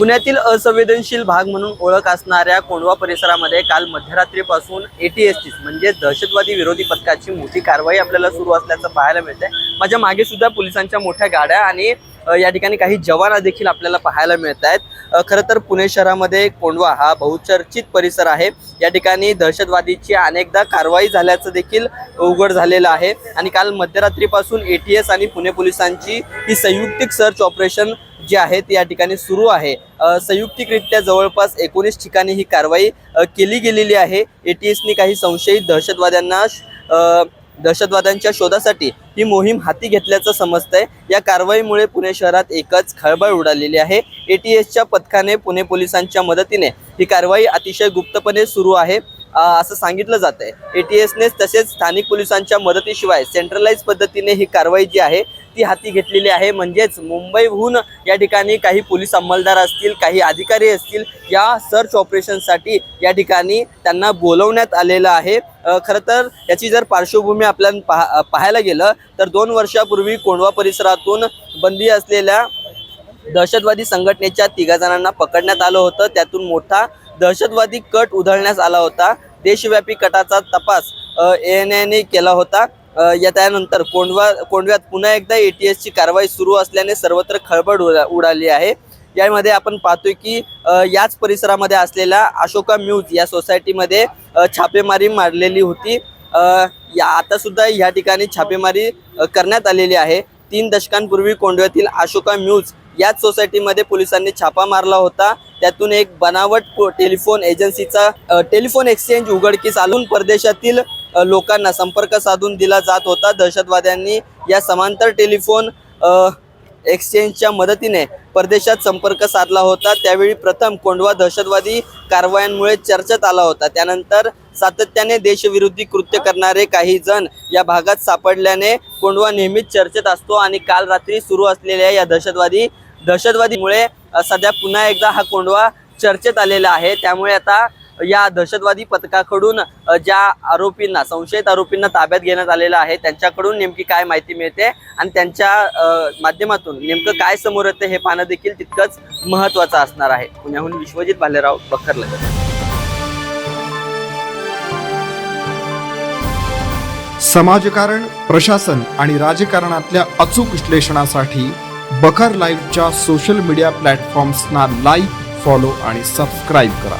पुण्यातील असंवेदनशील भाग म्हणून ओळख असणाऱ्या कोंडवा परिसरामध्ये काल मध्यरात्रीपासून एटीएसटी म्हणजे दहशतवादी विरोधी पथकाची मोठी कारवाई आपल्याला सुरू असल्याचं पाहायला मिळते माझ्या मागे सुद्धा पोलिसांच्या मोठ्या गाड्या आणि या ठिकाणी काही जवान देखील आपल्याला पाहायला मिळत आहेत खरं तर पुणे शहरामध्ये कोंडवा हा बहुचर्चित परिसर आहे. या ठिकाणी दहशतवादीची अनेकदा कारवाई झाल्याचं देखील उघड झालेलं आहे. आणि काल मध्यरात्रीपासून एटीएस आणि पुणे पोलिसांची ही संयुक्तिक सर्च ऑपरेशन जी आहे ती या ठिकाणी सुरू आहे. संयुक्तिकरित्या जवळपास एकोणीस ठिकाणी ही कारवाई केली गेलेली आहे. एटीएसनी काही संशयित दहशतवाद्यांना दहशतवाद्यांच्या शोधासाठी ही मोहीम हाती घेतल्याचं समजतंय. या कारवाईमुळे पुणे शहरात एकच खळबळ उडालेली आहे. ए टी एसच्या पथकाने पुणे पोलिसांच्या मदतीने ही कारवाई अतिशय गुप्तपणे सुरू आहे असं सांगितलं जात आहे ए टी एसनेच तसेच स्थानिक पोलिसांच्या मदतीशिवाय सेंट्रलाइज पद्धतीने ही कारवाई जी आहे ती हाती घेतलेली आहे. म्हणजेच मुंबईहून या ठिकाणी काही पोलीस अंमलदार असतील काही अधिकारी असतील या सर्च ऑपरेशनसाठी या ठिकाणी त्यांना बोलवण्यात आलेलं आहे. खरं तर याची जर पार्श्वभूमी आपल्याला पाहा पाहायला गेलं तर दोन वर्षापूर्वी कोंडवा परिसरातून बंदी असलेल्या दहशतवादी संघटनेच्या तिघा जणांना पकडण्यात आलं होतं. त्यातून मोठा दहशतवादी कट उधळण्यात आला होता. देशव्यापी कटाचा तपास एन एने केला होता. त्यानंतर कोंडवा कोंडव्यात पुन्हा एकदा एटीएसची कारवाई सुरू असल्याने सर्वत्र खळबळ उडा उडाली आहे. यामध्ये आपण पाहतोय की याच परिसरामध्ये असलेल्या अशोका म्यूज या सोसायटीमध्ये छापेमारी मारलेली होती. या आता सुद्धा या ठिकाणी छापेमारी करण्यात आलेली आहे. तीन दशकांपूर्वी कोंडव्यातील अशोका म्यूज याच सोसायटीमध्ये पोलिसांनी छापा मारला होता. त्यातून एक बनावट टेलिफोन एजन्सीचा टेलिफोन एक्सचेंज उघडकीस आलून परदेशातील लोकांना संपर्क साधून दिला जात होता. दहशतवाद्यांनी या समांतर टेलिफोन एक्सचेंजच्या मदतीने परदेशात संपर्क साधला होता. त्यावेळी प्रथम कोंडवा दहशतवादी कारवायांमुळे चर्चेत आला होता. त्यानंतर सातत्याने देशविरोधी कृत्य करणारे काही जण या भागात सापडल्याने कोंडवा नेहमीच चर्चेत असतो आणि काल रात्री सुरू असलेल्या या दहशतवादी दहशतवादीमुळे सध्या पुन्हा एकदा हा कोंडवा चर्चेत आलेला आहे. त्यामुळे आता या दहशतवादी पथकाकडून ज्या आरोपींना संशयित आरोपींना ताब्यात घेण्यात आलेलं आहे त्यांच्याकडून नेमकी काय माहिती मिळते आणि त्यांच्या माध्यमातून नेमकं काय समोर येतं हे पाहणं देखील तितकंच महत्त्वाचं असणार आहे. पुण्याहून विश्वजित भालेराव बखरलं समाजकारण प्रशासन आणि राजकारणातल्या अचूक विश्लेषणासाठी बखर लाईव्हच्या सोशल मीडिया प्लॅटफॉर्म्सना लाईक फॉलो आणि सबस्क्राईब करा.